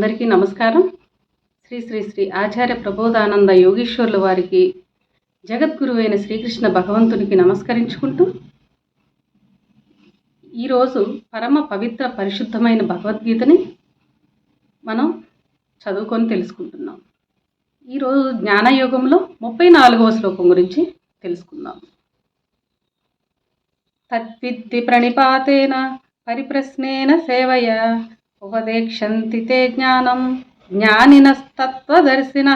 అందరికీ నమస్కారం. శ్రీ శ్రీ శ్రీ ఆచార్య ప్రబోధానంద యోగీశ్వర్ల వారికి జగద్గురువైన శ్రీకృష్ణ భగవంతునికి నమస్కరించుకుంటూ ఈరోజు పరమ పవిత్ర పరిశుద్ధమైన భగవద్గీతని మనం చదువుకొని తెలుసుకుంటున్నాం. ఈరోజు జ్ఞానయోగంలో ముప్పై నాలుగవ శ్లోకం గురించి తెలుసుకుందాం. తద్విద్ది ప్రణిపాతేన పరిప్రశ్నేన సేవయ ఉపదేక్షంతి తే జ్ఞానం. జ్ఞానినస్తత్వదర్శిన.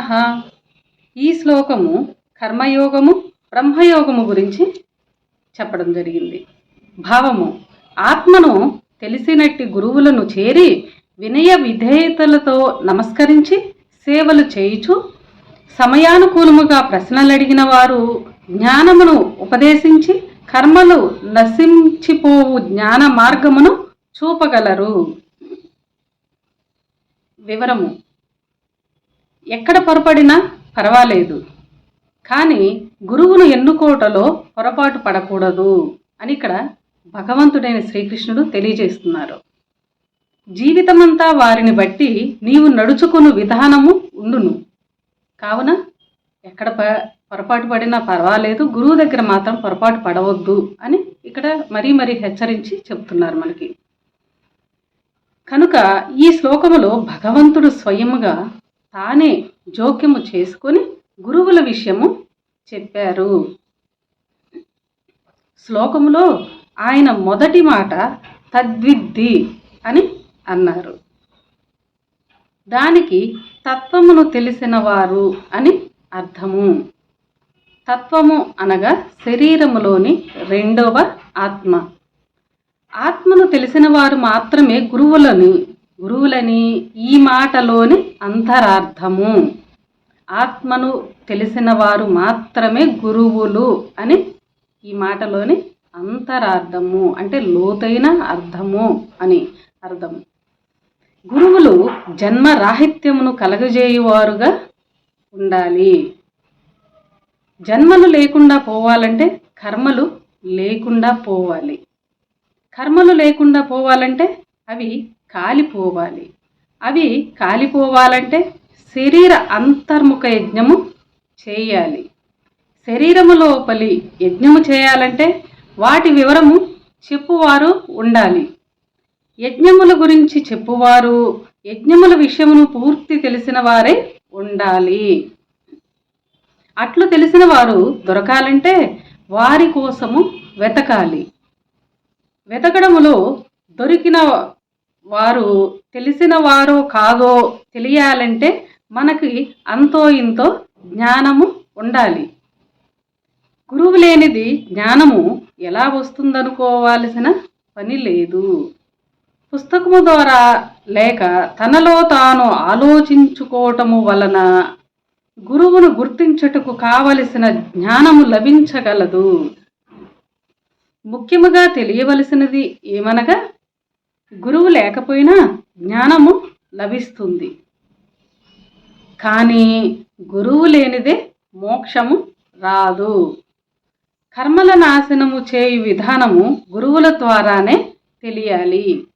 ఈ శ్లోకము కర్మయోగము బ్రహ్మయోగము గురించి చెప్పడం జరిగింది. భావము ఆత్మను తెలిసినట్టి గురువులను చేరి వినయ విధేయతలతో నమస్కరించి సేవలు చేయుచు సమయానుకూలముగా ప్రశ్నలు అడిగిన వారు జ్ఞానమును ఉపదేశించి కర్మలు నశించిపోవు జ్ఞాన మార్గమును చూపగలరు. వివరము. ఎక్కడ పొరపడినా పర్వాలేదు. కానీ గురువును ఎన్నుకోవటలో పొరపాటు పడకూడదు అని ఇక్కడ భగవంతుడైన శ్రీకృష్ణుడు తెలియజేస్తున్నారు. జీవితమంతా వారిని బట్టి నీవు నడుచుకుని విధానము ఉండును. కావున ఎక్కడ ప పొరపాటు పడినా పర్వాలేదు గురువు దగ్గర మాత్రం పొరపాటు పడవద్దు అని ఇక్కడ మరీ మరీ హెచ్చరించి చెప్తున్నారు మనకి. కనుక ఈ శ్లోకములో భగవంతుడు స్వయముగా తానే జోక్యము చేసుకొని గురువుల విషయము చెప్పారు. శ్లోకములో ఆయన మొదటి మాట తద్విద్ది అని అన్నారు. దానికి తత్వమును తెలిసిన వారు అని అర్థము. తత్వము అనగా శరీరములోని రెండవ ఆత్మ. ఆత్మను తెలిసిన వారు మాత్రమే గురువులని గురువులని ఈ మాటలోని అంతరార్థము. ఆత్మను తెలిసిన వారు మాత్రమే గురువులు అని ఈ మాటలోని అంతరార్థము అంటే లోతైన అర్థము అని అర్థం గురువులు జన్మ రాహిత్యమును కలగజేయువారుగా ఉండాలి. జన్మలు లేకుండా పోవాలంటే కర్మలు లేకుండా పోవాలి. కర్మలు లేకుండా పోవాలంటే అవి కాలిపోవాలి. అవి కాలిపోవాలంటే శరీర అంతర్ముఖ యజ్ఞము చేయాలి. శరీరము లోపలి యజ్ఞము చేయాలంటే వాటి వివరము చెప్పువారు ఉండాలి. యజ్ఞముల గురించి చెప్పువారు యజ్ఞముల విషయమును పూర్తి తెలిసిన వారే ఉండాలి. అట్లు తెలిసిన వారు దొరకాలంటే వారి కోసము వెతకాలి. వెతకడములో దొరికిన వారు తెలిసిన వారో కాదో తెలియాలంటే మనకి అంతో ఇంతో జ్ఞానము ఉండాలి. గురువు లేనిది జ్ఞానము ఎలా వస్తుందనుకోవాల్సిన పని లేదు. పుస్తకము ద్వారా లేక తనలో తాను ఆలోచించుకోవటము వలన గురువును గుర్తించుటకు కావలసిన జ్ఞానము లభించగలదు. ముఖ్యముగా తెలియవలసినది ఏమనగా గురువు లేకపోయినా జ్ఞానము లభిస్తుంది. కానీ గురువు లేనిదే మోక్షము రాదు. కర్మల నాశనము చేయు విధానము గురువుల ద్వారానే తెలియాలి.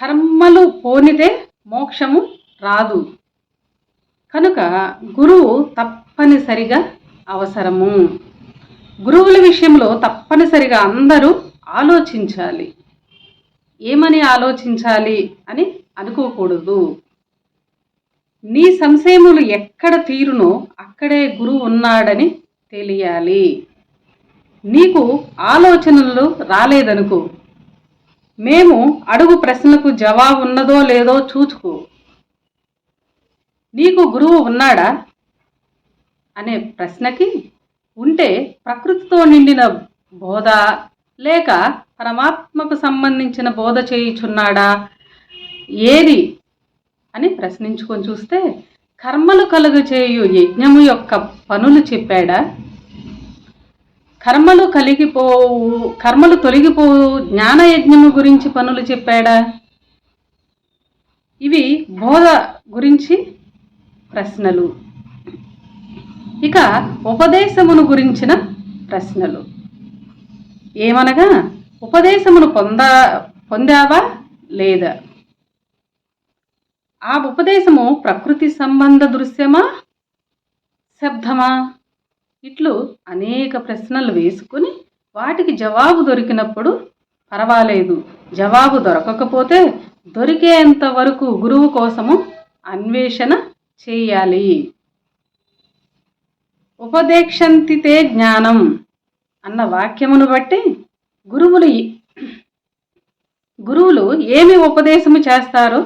కర్మలు పోనిదే మోక్షము రాదు. కనుక గురువు తప్పనిసరిగా అవసరము. గురువుల విషయంలో తప్పనిసరిగా అందరూ ఆలోచించాలి. ఏమని ఆలోచించాలి అని అనుకోకూడదు. నీ సంశయములు ఎక్కడ తీరునో అక్కడే గురువు ఉన్నాడని తెలియాలి. నీకు ఆలోచనలు రాలేదనుకో. మేము అడుగు ప్రశ్నకు జవాబు ఉన్నదో లేదో చూచుకో. నీకు గురువు ఉన్నాడా? అనే ప్రశ్నకి ఉంటే ప్రకృతితో నిండిన బోధ లేక పరమాత్మకు సంబంధించిన బోధ చేయుచున్నాడా? ఏది? అని ప్రశ్నించుకొని చూస్తే కర్మలు కలుగు చేయు యజ్ఞము యొక్క పనులు చెప్పాడా? కర్మలు కలిగిపోవు కర్మలు తొలగిపోవు జ్ఞాన యజ్ఞము గురించి పనులు చెప్పాడా? ఇవి బోధ గురించి ప్రశ్నలు. ఇక ఉపదేశమును గురించిన ప్రశ్నలు. ఏమనగా ఉపదేశమును పొందా పొందావా లేదా? ఆ ఉపదేశము ప్రకృతి సంబంధ దృశ్యమా శబ్దమా? ఇట్లు అనేక ప్రశ్నలు వేసుకుని వాటికి జవాబు దొరికినప్పుడు పర్వాలేదు. జవాబు దొరకకపోతే దొరికేంత వరకు గురువు కోసము అన్వేషణ చేయాలి. ఉపదేక్షంతితే జ్ఞానం అన్న వాక్యమును బట్టి గురువులు గురువులు ఏమి ఉపదేశము చేస్తారో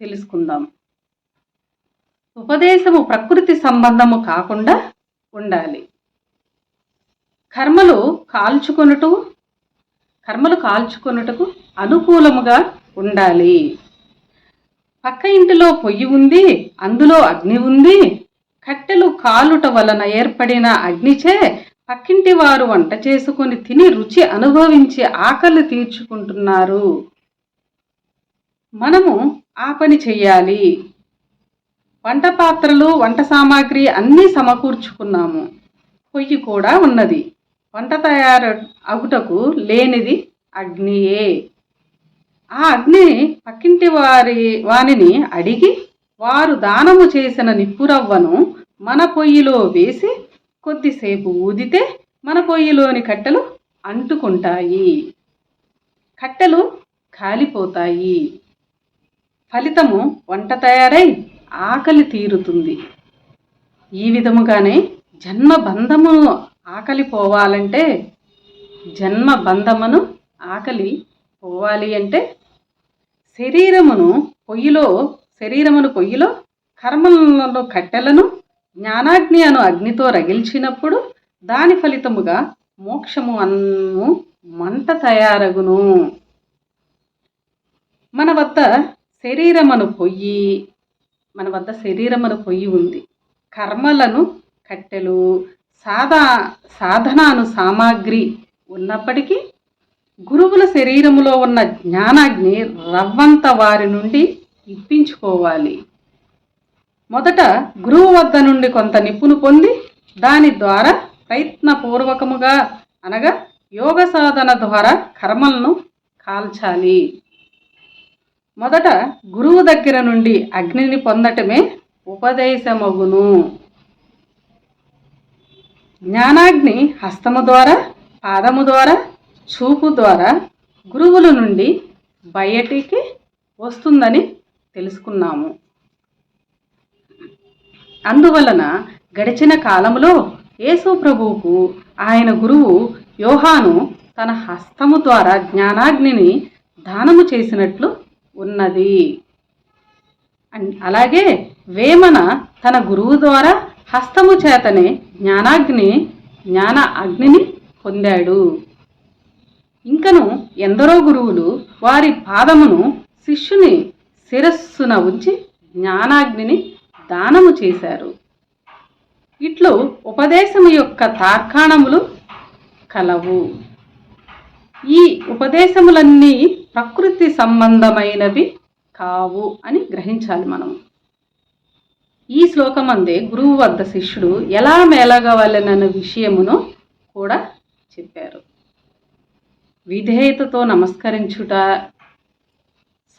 తెలుసుకుందాం. ఉపదేశము ప్రకృతి సంబంధము కాకుండా ఉండాలి. కర్మలు కాల్చుకొనుటకు కర్మలు కాల్చుకొనుటకు అనుకూలముగా ఉండాలి. పక్క ఇంటిలో పొయ్యి ఉంది అందులో అగ్ని ఉంది కట్టెలు కాలుట వలన ఏర్పడిన అగ్నిచే పక్కింటి వారు వంట చేసుకొని తిని రుచి అనుభవించి ఆకలి తీర్చుకుంటున్నారు. మనము ఆ పని చెయ్యాలి. వంట పాత్రలు వంట సామాగ్రి అన్నీ సమకూర్చుకున్నాము. పొయ్యి కూడా ఉన్నది. వంట తయారు అగుటకు లేనిది అగ్నియే. ఆ అగ్ని పక్కింటి వారి వానిని అడిగి వారు దానము చేసిన నిప్పురవ్వను మన పొయ్యిలో వేసి కొద్దిసేపు ఊదితే మన పొయ్యిలోని కట్టెలు అంటుకుంటాయి. కట్టెలు కాలిపోతాయి. ఫలితము వంట తయారై ఆకలి తీరుతుంది. ఈ విధముగానే జన్మ బంధమును ఆకలి పోవాలంటే జన్మ బంధమును ఆకలి పోవాలి అంటే శరీరమును పొయ్యిలో శరీరమును పొయ్యిలో కర్మలలో కట్టెలను జ్ఞానాగ్ని అను అగ్నితో రగిల్చినప్పుడు దాని ఫలితముగా మోక్షము అన్ను మంట తయారగును. మన వద్ద శరీరమును పొయ్యి మన వద్ద శరీరమును పొయ్యి ఉంది. కర్మలను కట్టెలు సాధా సాధనాను సామాగ్రి ఉన్నప్పటికీ గురువుల శరీరములో ఉన్న జ్ఞానాగ్ని రవ్వంత వారి నుండి ఇప్పించుకోవాలి. మొదట గురువు వద్ద నుండి కొంత నిప్పును పొంది దాని ద్వారా ప్రయత్నపూర్వకముగా అనగా యోగ సాధన ద్వారా కర్మలను కాల్చాలి. మొదట గురువు దగ్గర నుండి అగ్నిని పొందటమే ఉపదేశమగును. జ్ఞానాగ్ని హస్తము ద్వారా పాదము ద్వారా చూపు ద్వారా గురువుల నుండి బయటికి వస్తుందని తెలుసుకున్నాము. అందువలన గడిచిన కాలంలో యేసు ప్రభువుకు ఆయన గురువు యోహాను తన హస్తము ద్వారా జ్ఞానాగ్నిని దానము చేసినట్లు ఉన్నది. అలాగే వేమన తన గురువు ద్వారా హస్తము చేతనే జ్ఞానాగ్ని జ్ఞాన అగ్నిని పొందాడు. ఇంకను ఎందరో గురువులు వారి పాదమును శిష్యుని శిరస్సున ఉంచి జ్ఞానాగ్నిని దానము చేశారు. ఇట్లు ఉపదేశము యొక్క తార్కాణములు కలవు. ఈ ఉపదేశములన్నీ ప్రకృతి సంబంధమైనవి కావు అని గ్రహించాలి మనం ఈ శ్లోకమందే గురువు వద్ద శిష్యుడు ఎలా మేలగవాలనన్న విషయమును కూడా చెప్పారు. విధేయతతో నమస్కరించుట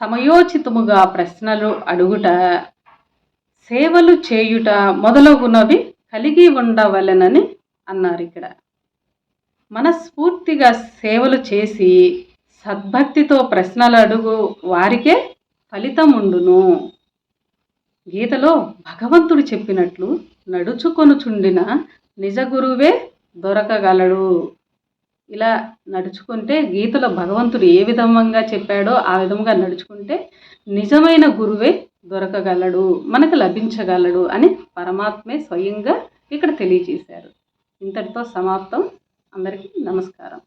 సమయోచితముగా ప్రశ్నలు అడుగుట సేవలు చేయుట మొదలగునవి కలిగి ఉండవలెనని అన్నారు ఇక్కడ. మనస్ఫూర్తిగా సేవలు చేసి సద్భక్తితో ప్రశ్నలు అడుగు వారికే ఫలితం ఉండును గీతలో భగవంతుడు చెప్పినట్లు నడుచుకొనుచుండిన నిజ గురువే దొరకగలడు. ఇలా నడుచుకుంటే గీతలో భగవంతుడు ఏ విధంగా చెప్పాడో ఆ విధంగా నడుచుకుంటే నిజమైన గురువే దొరకగలడు మనకు లభించగలడు అని పరమాత్మే స్వయంగా ఇక్కడ తెలియజేశారు. ఇంతటితో సమాప్తం. అందరికీ నమస్కారం.